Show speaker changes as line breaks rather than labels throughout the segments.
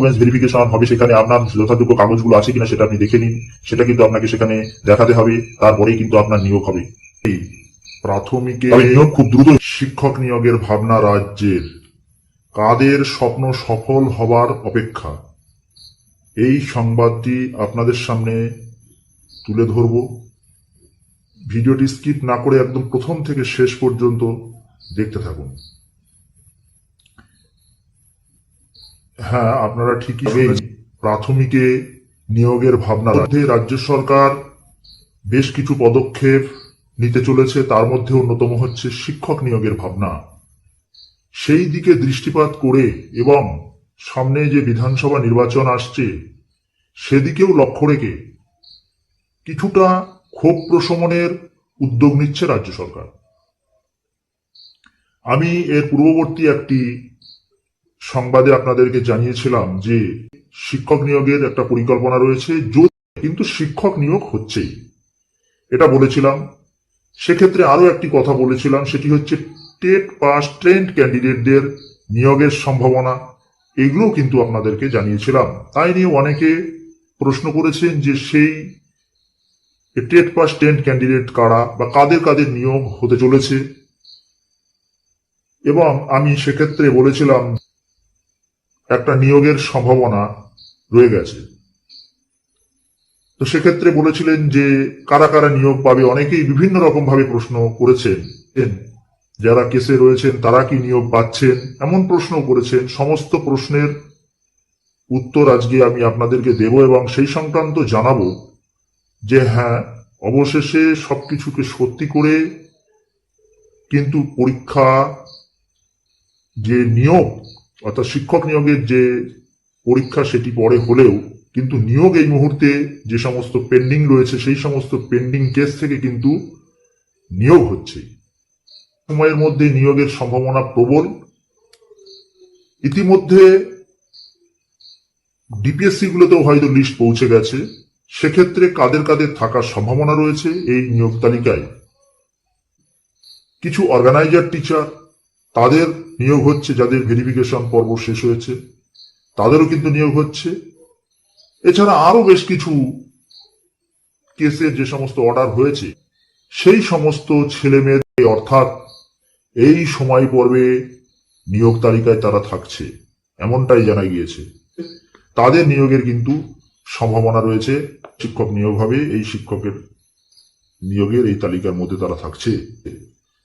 Documents verification হবে সেখানে আপনার যথাযোগ্য কাগজগুলো আছে কিনা সেটা আপনি দেখে নিন। সেটা কিন্তু আপনাকে সেখানে দেখাতে হবে। তারপরেই কিন্তু আপনার নিয়োগ হবে। এই প্রাথমিকে নিয়োগ খুব দ্রুত শিক্ষক নিয়োগের ভাবনা রাজ্যের। কাদের স্বপ্ন সফল হবার অপেক্ষা? এই সংবাদটি আপনাদের সামনে তুলে ধরব। ভিডিওটি স্কিপ না করে একদম প্রথম থেকে শেষ পর্যন্ত দেখতে থাকুন। হ্যাঁ আপনারা ঠিকই প্রাথমিকে নিয়োগের ভাবনা মধ্যে রাজ্য সরকার বেশ কিছু পদক্ষেপ নিতে চলেছে। তার মধ্যে অন্যতম হচ্ছে শিক্ষক নিয়োগের ভাবনা। সেই দিকে দৃষ্টিপাত করে এবং সামনে যে বিধানসভা নির্বাচন আসছে, সেদিকেও লক্ষ্য রেখে কিছুটা ক্ষোভ প্রশমনের উদ্যোগ নিচ্ছে রাজ্য সরকার। আমি এর পূর্ববর্তী একটি সংবাদে আপনাদেরকে জানিয়েছিলাম যে শিক্ষক নিয়োগের একটা পরিকল্পনা রয়েছে কিন্তু শিক্ষক নিয়োগ হচ্ছেই। এটা বলেছিলাম। সেক্ষেত্রে আরও একটি কথা বলেছিলাম, সেটি হচ্ছে টেট পাস ট্রেন্ড ক্যান্ডিডেটদের নিয়োগের সম্ভাবনা। এগুলো কিন্তু আপনাদেরকে জানিয়েছিলাম। তাই নিয়ে অনেকে প্রশ্ন করেছেন যে সেই টেট পাস ট্রেন্ড ক্যান্ডিডেট কারা বা কাদের কাদের নিয়োগ হতে চলেছে। এবং আমি সেক্ষেত্রে বলেছিলাম একটা নিয়োগের সম্ভাবনা রয়ে গেছে। তো সেক্ষেত্রে বলেছিলেন যে, কারা কারা নিয়োগ পাবে? অনেকেই বিভিন্ন রকম ভাবে প্রশ্ন করেছেন। যারা কেসে রয়েছেন, তারা কি নিয়োগ পাচ্ছেন? এমন প্রশ্ন করেছেন। সমস্ত প্রশ্নের উত্তর আজকে আমি আপনাদেরকে দেব এবং সেই সংক্রান্ত জানাব যে হ্যাঁ অবশেষে সবকিছুকে সত্যি করে কিন্তু পরীক্ষা যে নিয়োগ অর্থাৎ শিক্ষক নিয়োগের যে পরীক্ষা সেটি পরে হলেও, কিন্তু নিয়োগ এই মুহূর্তে যে সমস্ত পেন্ডিং রয়েছে, সেই সমস্ত পেন্ডিং কেস থেকে কিন্তু নিয়োগ হচ্ছে। সময়ের মধ্যে নিয়োগের সম্ভাবনা প্রবল। ইতিমধ্যে ডিপিএসসি গুলোতেও হয়তো লিস্ট পৌঁছে গেছে। সেক্ষেত্রে কাদের কাদের থাকার সম্ভাবনা রয়েছে এই নিয়োগ তালিকায়? কিছু অর্গানাইজার টিচার তাদের নিয়োগ হচ্ছে যাদের ভেরিফিকেশন পর্ব শেষ হয়েছে। তাদেরও কিন্তু নিয়োগ হচ্ছে। এছাড়া আরও বেশ কিছু কেসের যে সমস্ত অর্ডার হয়েছে, সেই সমস্ত ছেলে মেয়েদের অর্থাৎ এই সময় পর্বে নিয়োগ তালিকায় তারা থাকছে, এমনটাই জানা গিয়েছে। তাদের নিয়োগের কিন্তু সম্ভাবনা রয়েছে, শিক্ষক নিয়োগ হবে, এই শিক্ষকের নিয়োগের এই তালিকার মধ্যে তারা থাকছে।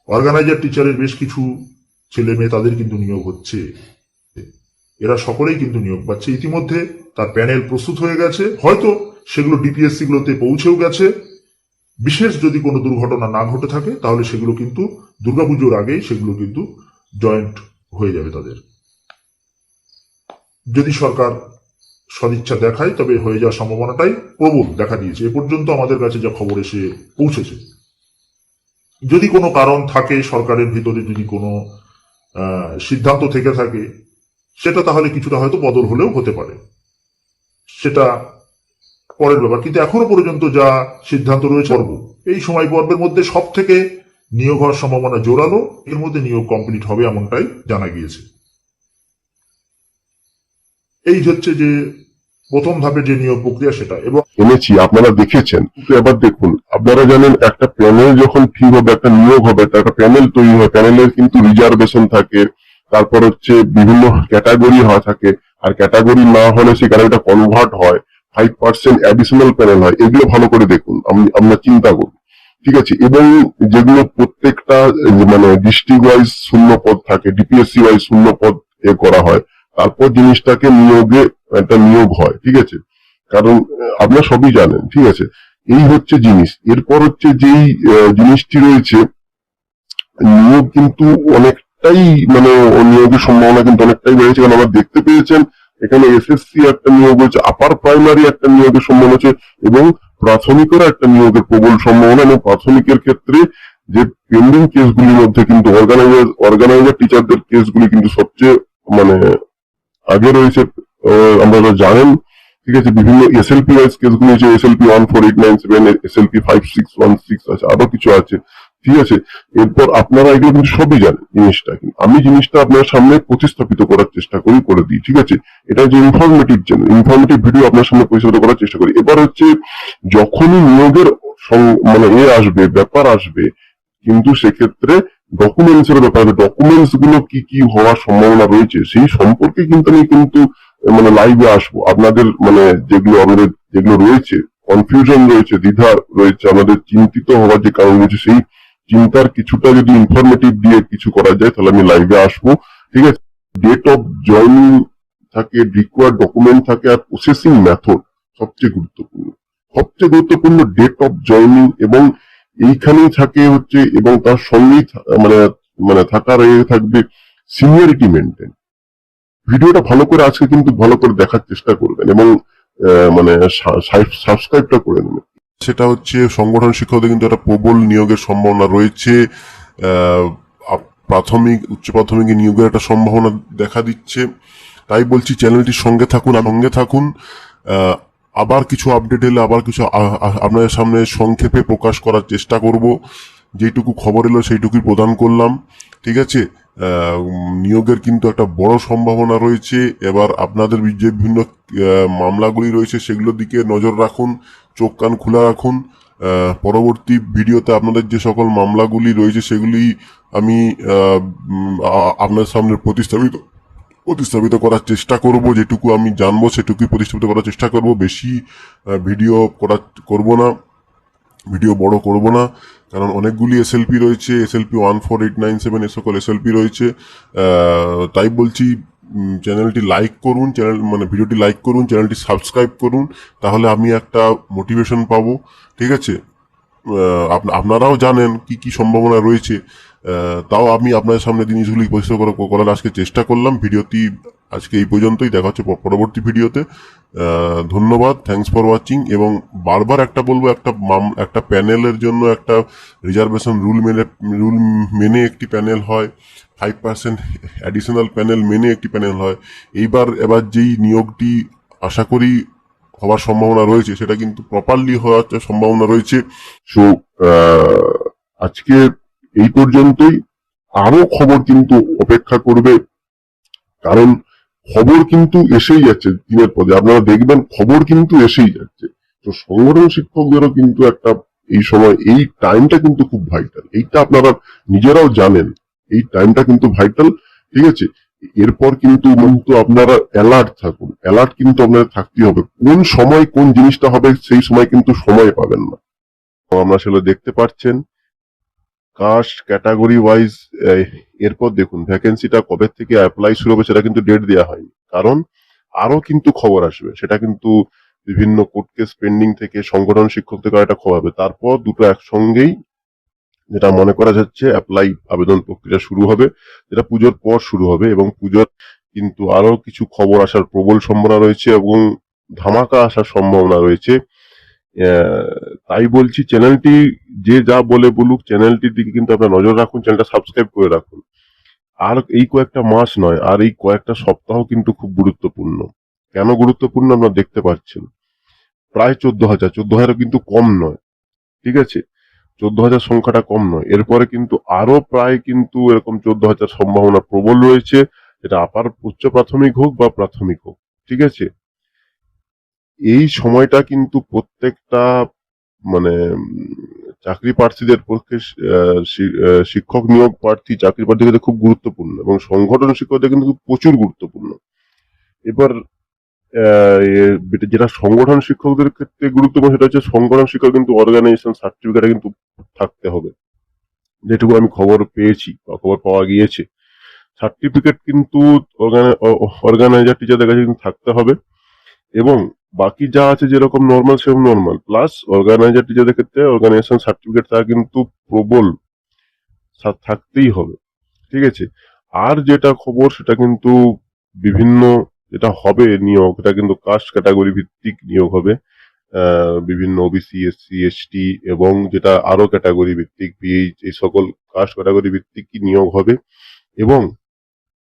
অর্গানাইজার টিচারের বেশ কিছু ছেলে মেয়ে তাদের কিন্তু নিয়োগ হচ্ছে। এরা সকলেই কিন্তু নিয়োগ পাচ্ছে। ইতিমধ্যে তার প্যানেল প্রস্তুত হয়ে গেছে। হয়তো সেগুলো ডিপিএসসি গুলোতে পৌঁছেও গেছে। বিশেষ যদি কোনো দুর্ঘটনা না ঘটে থাকে, তাহলে সেগুলো কিন্তু দুর্গাপুজোর আগেই সেগুলো কিন্তু জয়েন্ট হয়ে যাবে তাদের। যদি সরকার সদিচ্ছা দেখায়, তবে হয়ে যাওয়ার সম্ভাবনাটাই প্রবল দেখা দিয়েছে। এ পর্যন্ত আমাদের কাছে যা খবর এসে পৌঁছেছে। যদি কোনো কারণ থাকে সরকারের ভিতরে, যদি কোনো সিদ্ধান্ত থেকে থাকে, সেটা তাহলে কিছুটা হয়তো বদল হলেও হতে পারে। সেটা পরের ব্যাপার। কিন্তু এখনও পর্যন্ত যা সিদ্ধান্ত রয়েছে, পর্ব। এই সময় পর্বের মধ্যে সব থেকে নিয়োগ হওয়ার সম্ভাবনা জোরালো, এর মধ্যে নিয়োগ কমপ্লিট হবে এমনটাই জানা গিয়েছে। এই হচ্ছে যে প্রথম ধাপে যে নিয়োগ প্রক্রিয়া সেটা। এবং
এনেছি, আপনারা দেখেছেন, কিন্তু এবার দেখুন, আপনারা জানেন, একটা প্যানেল যখন ঠিক হবে, একটা নিয়োগ হবে, তার একটা প্যানেল তৈরি হয়। প্যানেলের কিন্তু রিজার্ভেশন থাকে, তারপর হচ্ছে বিভিন্ন ক্যাটাগরি হয় থাকে, আর ক্যাটাগরি না হলে সেখানে ওটা কনভার্ট হয় ফাইভ পার্সেন্ট অ্যাডিশনাল প্যানেল হয়, এগুলো ভালো করে দেখুন, আম- আমরা চিন্তা করুন। ঠিক আছে, এবং যেগুলো প্রত্যেকটা মানে ডিস্ট্রিক্ট ওয়াইজ শূন্য পদ থাকে ডিপিএসসি ওয়াইজ শূন্য পদ এ করা হয় তারপর জিনিসটাকে নিয়োগে, একটা নিয়োগ হয়, ঠিক আছে? কারণ আপনারা সবই জানেন, ঠিক আছে? এই হচ্ছে জিনিস। এরপর হচ্ছে যেই জিনিসটি রয়েছে, নিয়োগ কিন্তু অনেকটাই মানে নিয়োগের সম্ভাবনা কিন্তু অনেকটাই বেড়েছে। কারণ আমরা দেখতে পেয়েছেন, এখানে এসএসসি একটা নিয়োগ হয়েছে আপার প্রাইমারি একটা নিয়োগের সম্ভাবনা হচ্ছে, এবং প্রাথমিকেরও একটা নিয়োগের প্রবল সম্ভাবনা, এবং প্রাথমিকের ক্ষেত্রে যে পেন্ডিং কেসগুলির মধ্যে কিন্তু অর্গানাইজার অর্গানাইজার টিচারদের কেসগুলি কিন্তু সবচেয়ে মানে আগে রয়েছে আপনারা জানেন, ঠিক আছে, বিভিন্ন এসএলপি ওয়াইজ কেসগুলি আছে SLP one four eight nine seven S SLP five six one six আছে, আরও কিছু আছে, ঠিক আছে? এরপর আপনারা এগুলো কিন্তু সবই জানেন জিনিসটা। আমি জিনিসটা আপনার সামনে প্রতিস্থাপিত করার চেষ্টা করি, করে দিই, ঠিক আছে? এটা যে ইনফরমেটিভ চ্যানেল ইনফরমেটিভ ভিডিও আপনার সামনে প্রতিস্থাপিত করার চেষ্টা করি। এবার হচ্ছে, যখনই নিয়োগের মানে এ আসবে, ব্যাপার আসবে, কিন্তু সেক্ষেত্রে ডকুমেন্টস এর ব্যাপারে ডকুমেন্টসগুলো কি কি হওয়ার সম্ভাবনা রয়েছে, সেই সম্পর্কে কিন্তু আমি কিন্তু মানে লাইভে আসব। আপনাদের মানে যেগুলো আমাদের, যেগুলো রয়েছে কনফিউশন রয়েছে, দ্বিধা রয়েছে, আমাদের চিন্তিত হওয়ার যে কারণ রয়েছে, সেই চিন্তার কিছুটা যদি ইনফরমেটিভ দিয়ে কিছু করা যায়, তাহলে আমি লাইভে আসব। ঠিক আছে? ডেট অফ জয়নিং থাকে রিকোয়ার্ড ডকুমেন্ট থাকে, আর প্রসেসিং মেথড সবচেয়ে গুরুত্বপূর্ণ। সবচেয়ে গুরুত্বপূর্ণ ডেট অফ জয়নিং এবং এইখানেই থাকে হচ্ছে এবং তার সঙ্গেই মানে মানে থাকার এ থাকবে সিনিয়রিটি মেনটেন ভিডিওটা ভালো করে আজকে কিন্তু ভালো করে দেখার চেষ্টা করবেন এবং মানে সাবস্ক্রাইবটা করে নেবেন। সেটা হচ্ছে সংগঠন শিক্ষকদের কিন্তু একটা প্রবল নিয়োগের সম্ভাবনা রয়েছে। প্রাথমিক, উচ্চ প্রাথমিক নিয়োগের একটা সম্ভাবনা দেখা দিচ্ছে। তাই বলছি চ্যানেলটির সঙ্গে থাকুন আর সঙ্গে থাকুন। আবার কিছু আপডেট এলে আবার কিছু আপনাদের সামনে সংক্ষেপে প্রকাশ করার চেষ্টা করব। যেটুকু খবর এলো সেইটুকুই প্রদান করলাম। ঠিক আছে? নিয়োগের কিন্তু একটা বড় সম্ভাবনা রয়েছে। এবার আপনাদের যে বিভিন্ন মামলাগুলি রয়েছে সেগুলোর দিকে নজর রাখুন, চোখ কান খোলা রাখুন। পরবর্তী ভিডিওতে আপনাদের যে সকল মামলাগুলি রয়েছে সেগুলি আমি আপনার সামনে প্রতিস্থাপিত প্রতিস্থাপিত করার চেষ্টা করব, যেটুকু আমি জানব, সেটুকুই প্রতিস্থাপিত করার চেষ্টা করব। বেশি ভিডিও করা করব না, ভিডিও বড় করব না, কারণ অনেকগুলি এসএলপি রয়েছে SLP one four eight nine seven এ সকল এসএলপি রয়েছে। তাই বলছি চ্যানেলটি লাইক করুন, চ্যানেল মানে ভিডিওটি লাইক করুন, চ্যানেলটি সাবস্ক্রাইব করুন, তাহলে আমি একটা মোটিভেশন পাবো, ঠিক আছে? আপনারাও জানেন কি কি সম্ভাবনা রয়েছে। তাও আমি আপনাদের সামনে জিনিসগুলি পরিষ্কার করা- করার আজকে চেষ্টা করলাম। ভিডিওটি আজকে এই পর্যন্তই। দেখা হচ্ছে পরবর্তী ভিডিওতে। ধন্যবাদ। থ্যাঙ্কস ফর ওয়াচিং এবং বারবার একটা বলব, একটা মাম- একটা প্যানেলের জন্য একটা রিজার্ভেশন রুল মেনে রুল মেনে একটি প্যানেল হয়। ফাইভ পার্সেন্ট অ্যাডিশনাল প্যানেল মেনে একটি প্যানেল হয়। এইবার, এবার যেই নিয়োগটি আশা করি হওয়ার সম্ভাবনা রয়েছে, সেটা কিন্তু প্রপারলি হওয়ার সম্ভাবনা রয়েছে। সো আজকে এই পর্যন্তই। আরও খবর কিন্তু অপেক্ষা করবে। কারণ খবর কিন্তু এসেই যাচ্ছে দিনের পদে আপনারা দেখবেন খবর কিন্তু এসেই যাচ্ছে। তো সংগঠন শিক্ষকদেরও কিন্তু একটা এই সময়, এই টাইমটা কিন্তু খুব ভাইটাল এইটা আপনারা নিজেরাও জানেন। এই টাইমটা কিন্তু ভাইটাল ঠিক আছে? এরপর কিন্তু কিন্তু আপনারা অ্যালার্ট থাকুন। অ্যালার্ট কিন্তু আপনাদের থাকতে হবে। কোন সময় কোন জিনিসটা হবে, সেই সময় কিন্তু সময় পাবেন না। আমরা সেগুলো দেখতে পাচ্ছেন। কাস্ট ক্যাটাগরি ওয়াইজ এরপর দেখুন ভ্যাকেন্সিটা কবে থেকে অ্যাপ্লাই শুরু হবে সেটা কিন্তু ডেট দেওয়া হয়নি। কারণ আরও কিন্তু খবর আসবে। সেটা কিন্তু বিভিন্ন কোর্ট কেস পেন্ডিং থেকে সংগঠন শিক্ষক থেকে একটা খবর হবে তারপর দুটো একসঙ্গেই যেটা মনে করা যাচ্ছে অ্যাপ্লাই আবেদন প্রক্রিয়া শুরু হবে, যেটা পুজোর পর শুরু হবে এবং পুজোর কিন্তু আরও কিছু খবর আসার প্রবল সম্ভাবনা রয়েছে এবং ধামাকা আসার সম্ভাবনা রয়েছে। তাই বলছি চ্যানেলটি যে যা বলে বলুক চ্যানেলটির দিকে কিন্তু আপনার নজর রাখুন চ্যানেলটা সাবস্ক্রাইব করে রাখুন। আর এই কয়েকটা মাস নয়, আর এই কয়েকটা সপ্তাহ কিন্তু খুব গুরুত্বপূর্ণ। কেন গুরুত্বপূর্ণ আপনারা দেখতে পাচ্ছেন? প্রায় চোদ্দ হাজার চোদ্দ হাজার কিন্তু কম নয়, ঠিক আছে? চোদ্দ হাজার সংখ্যাটা কম নয়। এরপরে কিন্তু আরও প্রায় কিন্তু এরকম চোদ্দ হাজার সম্ভাবনা প্রবল রয়েছে এটা আপার উচ্চ প্রাথমিক হোক বা প্রাথমিক হোক, ঠিক আছে? এই সময়টা কিন্তু প্রত্যেকটা মানে চাকরি প্রার্থীদের পক্ষে শিক্ষক নিয়োগ প্রার্থী, চাকরি প্রার্থীদের খুব গুরুত্বপূর্ণ এবং সংগঠন শিক্ষকদের কিন্তু প্রচুর গুরুত্বপূর্ণ। এবার যেটা সংগঠন শিক্ষকদের ক্ষেত্রে গুরুত্বপূর্ণ সেটা হচ্ছে সংগঠন শিক্ষক কিন্তু অর্গানাইজেশন সার্টিফিকেট কিন্তু থাকতে হবে। যেটুকু আমি খবর পেয়েছি বা খবর পাওয়া গিয়েছে। সার্টিফিকেট কিন্তু অর্গানাইজার টিচারদের কাছে কিন্তু থাকতে হবে এবং বাকি যা আছে যেরকম নর্মাল সেরকম নর্মাল প্লাস অর্গানাইজার টিচারদের ক্ষেত্রে অর্গানাইজেশন সার্টিফিকেট তারা কিন্তু প্রবল। থাকতেই হবে। ঠিক আছে? আর যেটা খবর, সেটা কিন্তু বিভিন্ন যেটা হবে নিয়োগ এটা কিন্তু কাস্ট ক্যাটাগরি ভিত্তিক নিয়োগ হবে। বিভিন্ন ওবিসি এসসি এসটি এবং যেটা আরও ক্যাটাগরি ভিত্তিক পিএইচ এই সকল কাস্ট ক্যাটাগরি ভিত্তিক কি নিয়োগ হবে। এবং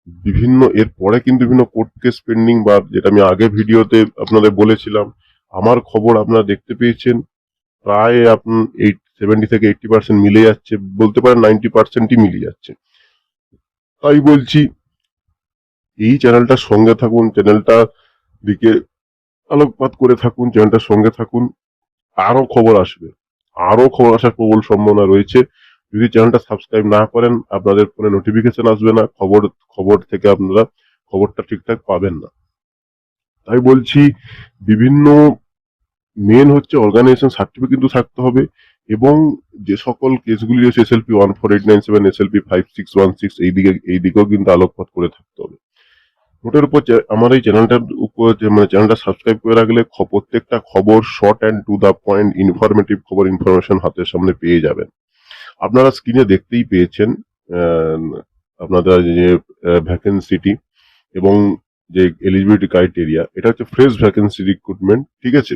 বিভিন্ন, এর পরে কিন্তু বিভিন্ন কোর্ট কেস পেন্ডিং বা যেটা আমি আগে ভিডিওতে আপনাদের বলেছিলাম, আমার খবর আপনারা দেখতে পেয়েছেন। প্রায় আপনার এইট সেভেন্টি থেকে এইটটি পার্সেন্ট মিলে যাচ্ছে, বলতে পারেন নাইনটি পার্সেন্টই মিলে যাচ্ছে। তাই বলছি, এই চ্যানেলটার সঙ্গে থাকুন চ্যানেলটা দিকে আলোকপাত করে থাকুন চ্যানেলটার সঙ্গে থাকুন, আরও খবর আসবে। আরও খবর আসার প্রবল সম্ভাবনা রয়েছে। যদি চ্যানেলটা সাবস্ক্রাইব না করেন, আপনাদের ফোনে নোটিফিকেশন আসবে না, খবর খবর থেকে আপনারা খবরটা ঠিকঠাক পাবেন না। তাই বলছি, বিভিন্ন মেন হচ্ছে অর্গানাইজেশন সার্টিফিকেট কিন্তু থাকতে হবে এবং যে সকল কেসগুলি রয়েছে SLP one four eight nine seven S SLP five six one six এই দিকে, এই দিকেও কিন্তু আলোকপাত করে থাকতে হবে। নোটের উপর আমার এই চ্যানেলটার উপর মানে চ্যানেলটা সাবস্ক্রাইব করে রাখলে প্রত্যেকটা খবর short and to the point informative খবর ইনফরমেশন হাতের সামনে পেয়ে যাবেন। আপনারা স্ক্রিনে দেখতেই পেয়েছেন আপনাদের যে ভ্যাকেন্সিটি এবং যে এলিজিবিলিটি ক্রাইটেরিয়া এটা হচ্ছে ফ্রেশ ভ্যাকেন্সি রিক্রুটমেন্ট ঠিক আছে?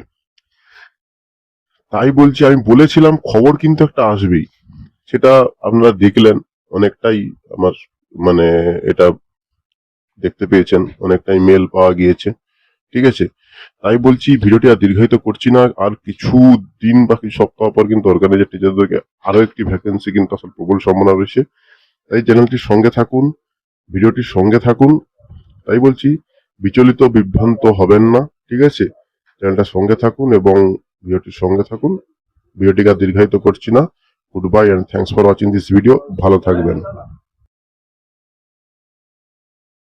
তাই বলছি, আমি বলেছিলাম, খবর কিন্তু একটা আসবেই। সেটা আপনারা দেখলেন, অনেকটাই আমার মানে এটা দেখতে পেয়েছেন অনেকটাই মেল পাওয়া গিয়েছে, ঠিক আছে? তাই বলছি, ভিডিওটি আর দীর্ঘায়িত করছি না। আর কিছু দিন বা কিছু সপ্তাহ পর কিন্তু অর্গানাইজার টিচারদেরকে আরও একটি ভ্যাকেন্সি কিন্তু আসলে প্রবল সম্ভাবনা রয়েছে। তাই চ্যানেলটির সঙ্গে থাকুন, ভিডিওটির সঙ্গে থাকুন। তাই বলছি, বিচলিত, বিভ্রান্ত হবেন না, ঠিক আছে? চ্যানেলটার সঙ্গে থাকুন এবং ভিডিওটির সঙ্গে থাকুন। ভিডিওটিকে আর দীর্ঘায়িত করছি না। Good bye and thanks for watching this video ভালো থাকবেন।